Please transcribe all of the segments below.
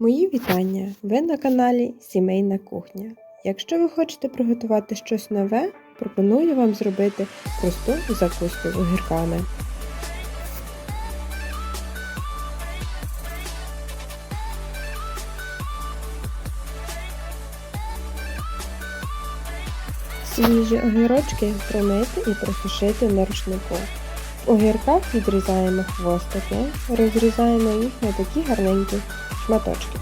Мої вітання! Ви на каналі Сімейна кухня. Якщо ви хочете приготувати щось нове, пропоную вам зробити просту закуску з огірками. Свіжі огірочки промити і просушити на рушнику. В огірках відрізаємо хвостики, розрізаємо їх на такі гарненькі шматочки.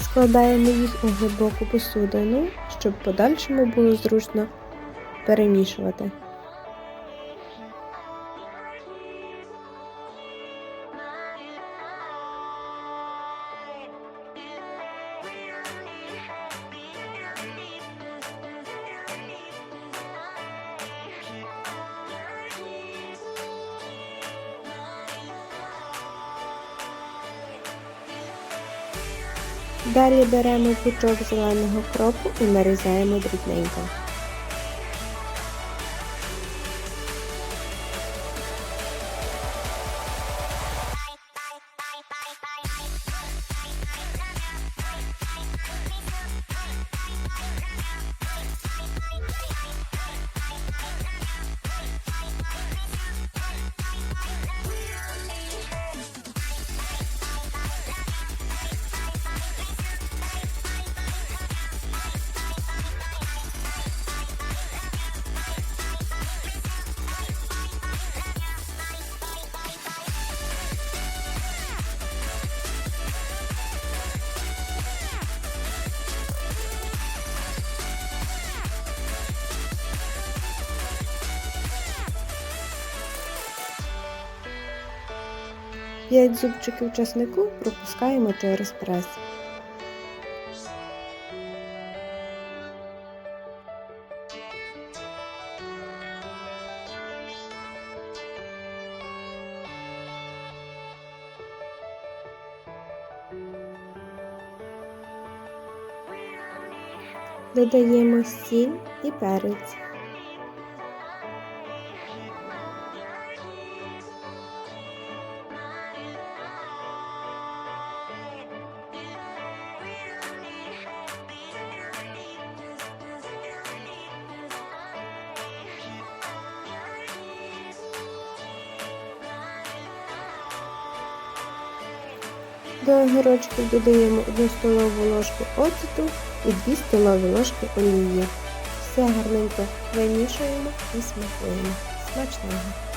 Складаємо їх у глибоку посудину, щоб подальшому було зручно перемішувати. Далі беремо пучок зеленого кропу і нарізаємо дрібненько. П'ять зубчиків часнику пропускаємо через прес. Додаємо сіль і перець. До огірочків додаємо 1 столову ложку оцету і 2 столові ложки олії. Все гарненько вимішуємо і смакуємо. Смачного!